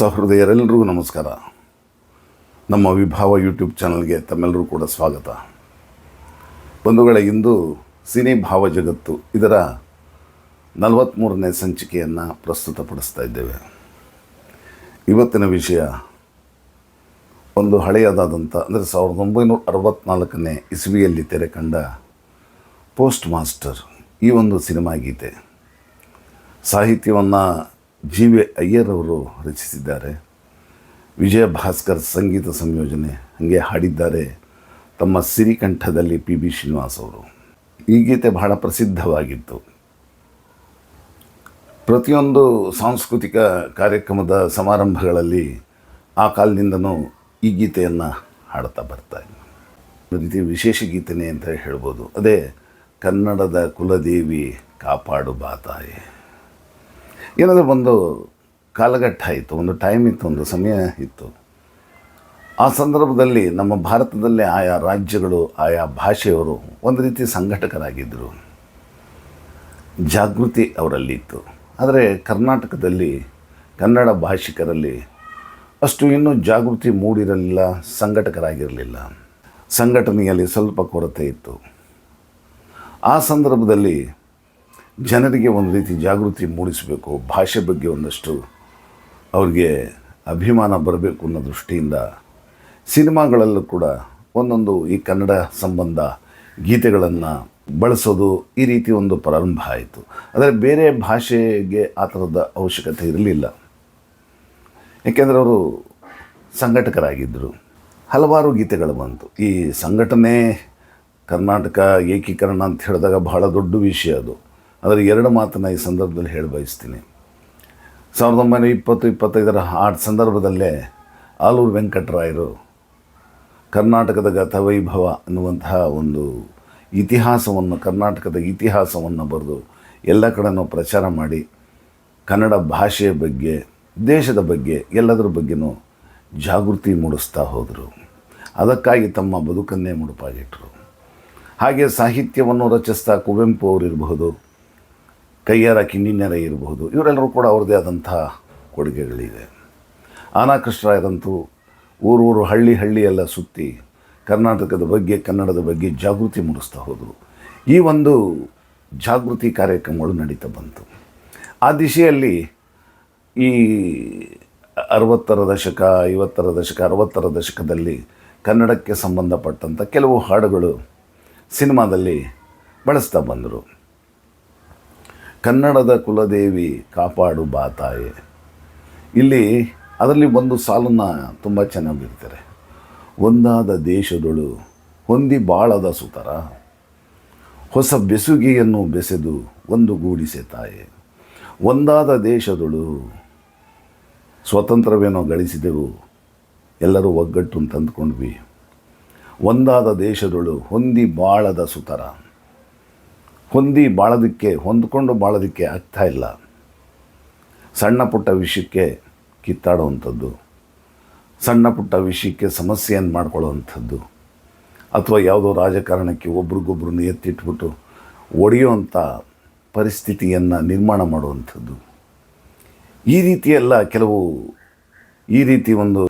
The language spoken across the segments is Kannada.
ಸಹೃದಯರೆಲ್ಲರಿಗೂ ನಮಸ್ಕಾರ. ನಮ್ಮ ವಿಭಾವ ಯೂಟ್ಯೂಬ್ ಚಾನಲ್ಗೆ ತಮ್ಮೆಲ್ಲರೂ ಕೂಡ ಸ್ವಾಗತ. ಬಂಧುಗಳ, ಇಂದು ಸಿನಿ ಭಾವ ಜಗತ್ತು ಇದರ ನಲವತ್ತ್ಮೂರನೇ ಸಂಚಿಕೆಯನ್ನು ಪ್ರಸ್ತುತಪಡಿಸ್ತಾ ಇದ್ದೇವೆ. ಇವತ್ತಿನ ವಿಷಯ ಒಂದು ಹಳೆಯದಾದಂಥ ಅಂದರೆ ಸಾವಿರದ ಒಂಬೈನೂರ ಅರವತ್ತ್ನಾಲ್ಕನೇ ಇಸ್ವಿಯಲ್ಲಿ ತೆರೆ ಕಂಡ ಪೋಸ್ಟ್ ಮಾಸ್ಟರ್ ಈ ಒಂದು ಸಿನಿಮಾ ಗೀತೆ. ಸಾಹಿತ್ಯವನ್ನು ಜಿ ವಿ ಅಯ್ಯರ್ ಅವರು ರಚಿಸಿದ್ದಾರೆ. ವಿಜಯ ಭಾಸ್ಕರ್ ಸಂಗೀತ ಸಂಯೋಜನೆ ಹಾಗೆ ಹಾಡಿದ್ದಾರೆ ತಮ್ಮ ಸಿರಿಕಂಠದಲ್ಲಿ ಪಿ ಬಿ ಶ್ರೀನಿವಾಸ್ ಅವರು. ಈ ಗೀತೆ ಬಹಳ ಪ್ರಸಿದ್ಧವಾಗಿತ್ತು. ಪ್ರತಿಯೊಂದು ಸಾಂಸ್ಕೃತಿಕ ಕಾರ್ಯಕ್ರಮದ ಸಮಾರಂಭಗಳಲ್ಲಿ ಆ ಕಾಲದಿಂದನೂ ಈ ಗೀತೆಯನ್ನು ಹಾಡ್ತಾ ಬರ್ತಾ. ಒಂದು ರೀತಿ ವಿಶೇಷ ಗೀತೆನೇ ಅಂತ ಹೇಳ್ಬೋದು. ಅದೇ ಕನ್ನಡದ ಕುಲದೇವಿ ಕಾಪಾಡು ಬಾತಾಯಿ. ಏನಾದರೂ ಒಂದು ಕಾಲಘಟ್ಟ ಇತ್ತು, ಒಂದು ಟೈಮ್ ಇತ್ತು, ಒಂದು ಸಮಯ ಇತ್ತು. ಆ ಸಂದರ್ಭದಲ್ಲಿ ನಮ್ಮ ಭಾರತದಲ್ಲೇ ಆಯಾ ರಾಜ್ಯಗಳು, ಆಯಾ ಭಾಷೆಯವರು ಒಂದು ರೀತಿ ಸಂಘಟಕರಾಗಿದ್ದರು ಜಾಗೃತಿ ಅವರಲ್ಲಿತ್ತು ಆದರೆ ಕರ್ನಾಟಕದಲ್ಲಿ, ಕನ್ನಡ ಭಾಷಿಕರಲ್ಲಿ ಅಷ್ಟು ಇನ್ನೂ ಜಾಗೃತಿ ಮೂಡಿರಲಿಲ್ಲ, ಸಂಘಟಕರಾಗಿರಲಿಲ್ಲ. ಸಂಘಟನೆಯಲ್ಲಿ ಸ್ವಲ್ಪ ಕೊರತೆ ಇತ್ತು. ಆ ಸಂದರ್ಭದಲ್ಲಿ ಜನರಿಗೆ ಒಂದು ರೀತಿ ಜಾಗೃತಿ ಮೂಡಿಸಬೇಕು, ಭಾಷೆ ಬಗ್ಗೆ ಒಂದಷ್ಟು ಅವ್ರಿಗೆ ಅಭಿಮಾನ ಬರಬೇಕು ಅನ್ನೋ ದೃಷ್ಟಿಯಿಂದ ಸಿನಿಮಾಗಳಲ್ಲೂ ಕೂಡ ಒಂದೊಂದು ಈ ಕನ್ನಡ ಸಂಬಂಧ ಗೀತೆಗಳನ್ನು ಬಳಸೋದು ಈ ರೀತಿ ಒಂದು ಪ್ರಾರಂಭ ಆಯಿತು. ಆದರೆ ಬೇರೆ ಭಾಷೆಗೆ ಆ ಥರದ ಅವಶ್ಯಕತೆ ಇರಲಿಲ್ಲ. ಏಕೆಂದರೆ ಅವರು ಸಂಘಟಕರಾಗಿದ್ದರು. ಹಲವಾರು ಗೀತೆಗಳು ಬಂತು. ಈ ಸಂಘಟನೆ ಕರ್ನಾಟಕ ಏಕೀಕರಣ ಅಂತ ಹೇಳಿದಾಗ ಬಹಳ ದೊಡ್ಡ ವಿಷಯ ಅದು. ಆದರೆ ಎರಡು ಮಾತನ್ನು ಈ ಸಂದರ್ಭದಲ್ಲಿ ಹೇಳಿ ಬಯಸ್ತೀನಿ. ಸಾವಿರದ ಒಂಬೈನೂರ ಇಪ್ಪತ್ತು, ಇಪ್ಪತ್ತೈದರ ಆ ಸಂದರ್ಭದಲ್ಲೇ ಆಲೂರು ವೆಂಕಟರಾಯರು ಕರ್ನಾಟಕದ ಗತವೈಭವ ಅನ್ನುವಂತಹ ಒಂದು ಇತಿಹಾಸವನ್ನು, ಕರ್ನಾಟಕದ ಇತಿಹಾಸವನ್ನು ಬರೆದು ಎಲ್ಲ ಕಡೆನೂ ಪ್ರಚಾರ ಮಾಡಿ ಕನ್ನಡ ಭಾಷೆಯ ಬಗ್ಗೆ, ದೇಶದ ಬಗ್ಗೆ, ಎಲ್ಲದರ ಬಗ್ಗೆನೂ ಜಾಗೃತಿ ಮೂಡಿಸ್ತಾ ಹೋದರು. ಅದಕ್ಕಾಗಿ ತಮ್ಮ ಬದುಕನ್ನೇ ಮುಡುಪಾಗಿಟ್ಟರು. ಹಾಗೆ ಸಾಹಿತ್ಯವನ್ನು ರಚಿಸ್ತಾ ಕುವೆಂಪು ಅವರಿರಬಹುದು ಕೈಯಾರ ಕಿನ್ನಿನೆರ ಇರಬಹುದು ಇವರೆಲ್ಲರೂ ಕೂಡ ಅವ್ರದ್ದೇ ಆದಂಥ ಕೊಡುಗೆಗಳಿದೆ ಆನಾಕೃಷ್ಟರಾಯರಂತೂ ಊರೂರು ಹಳ್ಳಿ ಹಳ್ಳಿಯೆಲ್ಲ ಸುತ್ತಿ ಕರ್ನಾಟಕದ ಬಗ್ಗೆ, ಕನ್ನಡದ ಬಗ್ಗೆ ಜಾಗೃತಿ ಮೂಡಿಸ್ತಾ ಹೋದರು. ಈ ಒಂದು ಜಾಗೃತಿ ಕಾರ್ಯಕ್ರಮಗಳು ನಡೀತಾ ಬಂತು. ಆ ದಿಶೆಯಲ್ಲಿ ಈ ಅರವತ್ತರ ದಶಕ, ಐವತ್ತರ ದಶಕ, ಅರವತ್ತರ ದಶಕದಲ್ಲಿ ಕನ್ನಡಕ್ಕೆ ಸಂಬಂಧಪಟ್ಟಂಥ ಕೆಲವು ಹಾಡುಗಳು ಸಿನಿಮಾದಲ್ಲಿ ಬಳಸ್ತಾ ಬಂದರು. ಕನ್ನಡದ ಕುಲದೇವಿ ಕಾಪಾಡು ಬಾತಾಯೆ. ಇಲ್ಲಿ ಅದರಲ್ಲಿ ಒಂದು ಸಾಲನ್ನು ತುಂಬ ಚೆನ್ನಾಗಿ ಬಿಡ್ತಾರೆ. ಒಂದಾದ ದೇಶದೊಳು ಹೊಂದಿ ಬಾಳದ ಸುತರ. ಹೊಸ ಬೆಸುಗೆಯನ್ನು ಬೆಸೆದು ಒಂದು ಗೂಡಿಸೆ ತಾಯೆ. ಒಂದಾದ ದೇಶದೊಳು ಸ್ವತಂತ್ರವೇನೋ ಗಳಿಸಿದೆವು. ಎಲ್ಲರೂ ಒಗ್ಗಟ್ಟು ತಂದುಕೊಂಡ್ವಿ. ಒಂದಾದ ದೇಶದೊಳು ಹೊಂದಿ ಬಾಳದ ಸುತರ. ಹೊಂದಿ ಬಾಳೋದಕ್ಕೆ, ಹೊಂದ್ಕೊಂಡು ಬಾಳೋದಕ್ಕೆ ಆಗ್ತಾ ಇಲ್ಲ. ಸಣ್ಣ ಪುಟ್ಟ ವಿಷಯಕ್ಕೆ ಕಿತ್ತಾಡುವಂಥದ್ದು, ಸಣ್ಣ ಪುಟ್ಟ ವಿಷಯಕ್ಕೆ ಸಮಸ್ಯೆಯನ್ನು ಮಾಡ್ಕೊಳ್ಳೋವಂಥದ್ದು, ಅಥವಾ ಯಾವುದೋ ರಾಜಕಾರಣಕ್ಕೆ ಒಬ್ರಿಗೊಬ್ರನ್ನ ಎತ್ತಿಟ್ಬಿಟ್ಟು ಒಡೆಯುವಂಥ ಪರಿಸ್ಥಿತಿಯನ್ನು ನಿರ್ಮಾಣ ಮಾಡುವಂಥದ್ದು. ಈ ರೀತಿಯೆಲ್ಲ ಕೆಲವು, ಈ ರೀತಿ ಒಂದು,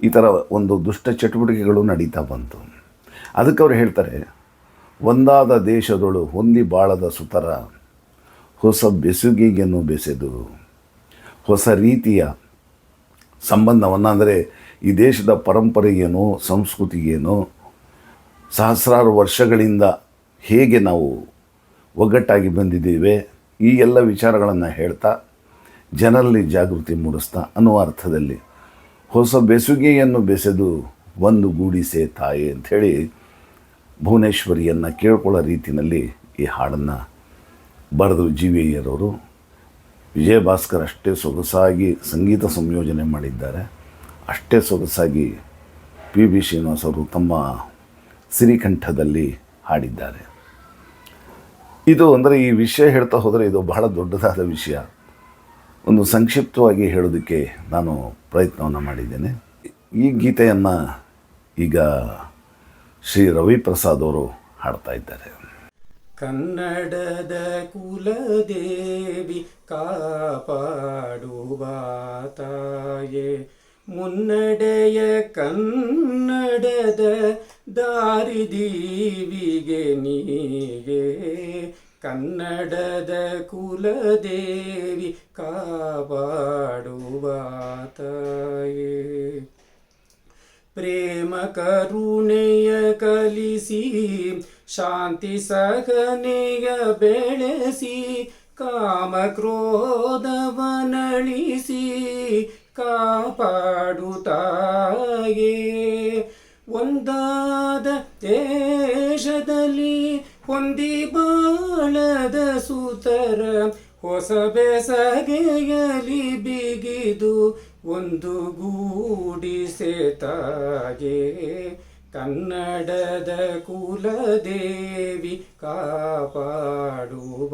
ಈ ಥರ ಒಂದು ದುಷ್ಟ ಚಟುವಟಿಕೆಗಳು ನಡೀತಾ ಬಂತು. ಅದಕ್ಕೆ ಅವ್ರು ಹೇಳ್ತಾರೆ ಒಂದಾದ ದೇಶದೊಳು ಹೊಂದಿ ಬಾಳದ ಸುತರ ಹೊಸ ಬೆಸುಗಿಗೆಯನ್ನು ಬೆಸೆದು, ಹೊಸ ರೀತಿಯ ಸಂಬಂಧವನ್ನು ಅಂದರೆ ಈ ದೇಶದ ಪರಂಪರೆಗೇನೋ, ಸಂಸ್ಕೃತಿಗೇನೋ, ಸಹಸ್ರಾರು ವರ್ಷಗಳಿಂದ ಹೇಗೆ ನಾವು ಒಗ್ಗಟ್ಟಾಗಿ ಬಂದಿದ್ದೇವೆ, ಈ ಎಲ್ಲ ವಿಚಾರಗಳನ್ನು ಹೇಳ್ತಾ ಜನರಲ್ಲಿ ಜಾಗೃತಿ ಮೂಡಿಸ್ತಾ ಅನ್ನುವ ಅರ್ಥದಲ್ಲಿ ಹೊಸ ಬೆಸುಗೆಯನ್ನು ಬೆಸೆದು ಒಂದು ಗೂಡಿಸೆ ತಾಯಿ ಅಂಥೇಳಿ ಭುವನೇಶ್ವರಿಯನ್ನು ಕೇಳ್ಕೊಳ್ಳೋ ರೀತಿಯಲ್ಲಿ ಈ ಹಾಡನ್ನು ಬರೆದು ಜಿ ವಿ ಅಯ್ಯರವರು ವಿಜಯ ಭಾಸ್ಕರ್ ಅಷ್ಟೇ ಸೊಗಸಾಗಿ ಸಂಗೀತ ಸಂಯೋಜನೆ ಮಾಡಿದ್ದಾರೆ. ಅಷ್ಟೇ ಸೊಗಸಾಗಿ ಪಿ ಬಿ ಶ್ರೀನಿವಾಸ್ ಅವರು ತಮ್ಮ ಸಿರಿಕಂಠದಲ್ಲಿ ಹಾಡಿದ್ದಾರೆ. ಇದು ಅಂದರೆ ಈ ವಿಷಯ ಹೇಳ್ತಾ ಹೋದರೆ ಇದು ಬಹಳ ದೊಡ್ಡದಾದ ವಿಷಯ. ಒಂದು ಸಂಕ್ಷಿಪ್ತವಾಗಿ ಹೇಳೋದಕ್ಕೆ ನಾನು ಪ್ರಯತ್ನವನ್ನು ಮಾಡಿದ್ದೇನೆ. ಈ ಗೀತೆಯನ್ನು ಈಗ ಶ್ರೀ ರವಿಪ್ರಸಾದ್ ಅವರು ಹಾಡ್ತಾ ಇದ್ದಾರೆ. ಕನ್ನಡದ ಕುಲದೇವಿ ಕಾಪಾಡುವ ತಾಯೇ, ಮುನ್ನಡೆಯ ಕನ್ನಡದ ದಾರಿದೀವಿಗೆ ನೀಗೆ ಕನ್ನಡದ ಕುಲದೇವಿ ಕಾಪಾಡುವ ಪ್ರೇಮ ಕರುಣೆಯ ಕಲಿಸಿ, ಶಾಂತಿ ಸಹನೆಯ ಬೆಳೆಸಿ ಕಾಮ ಕ್ರೋಧವನಳಿಸಿ ಕಾಪಾಡುತ್ತಾಯೇ ಒಂದಾದ ದೇಶದಲ್ಲಿ ಹೊಂದಿ ಬಾಳದ ಸೂತರ, ಹೊಸ ಬೆಸಗೆಯಲಿ ಬಿಗಿದು ಒಂದು ಗೂಡಿ ತಾಗೆ ಕನ್ನಡದ ಕುಲದೇವಿ ಕಾಪಾಡುವ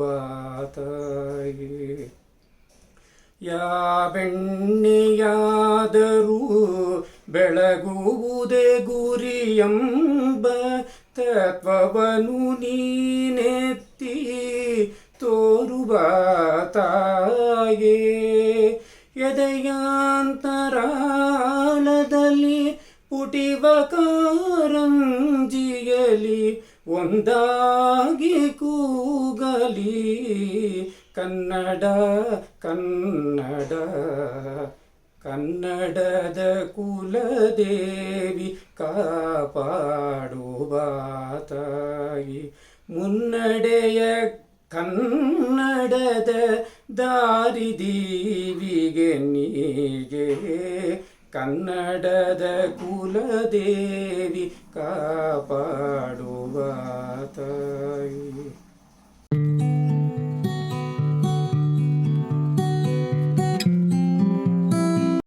ತಾಯಿ ಯಾವೆಣ್ಣೆಯಾದರೂ ಬೆಳಗುವುದೇ ಗುರಿಯಂಬ ತತ್ವವನು ನೀನೆತ್ತಿ ತೋರುವ ತಾಯೇ ಒಂದಾಗಿ ಕೂಗಲಿ ಕನ್ನಡ ಕನ್ನಡ ಕನ್ನಡದ ಕುಲದೇವಿ ಕಾಪಾಡುವ ತಾಯಿ ಮುನ್ನಡೆಯ ಕನ್ನಡದ ದಾರಿದೀವಿಗೆ ನೀಗೆ ಕನ್ನಡದ ಕುಲದೇವಿ ಕಾಪಾಡುವ ತಾಯಿ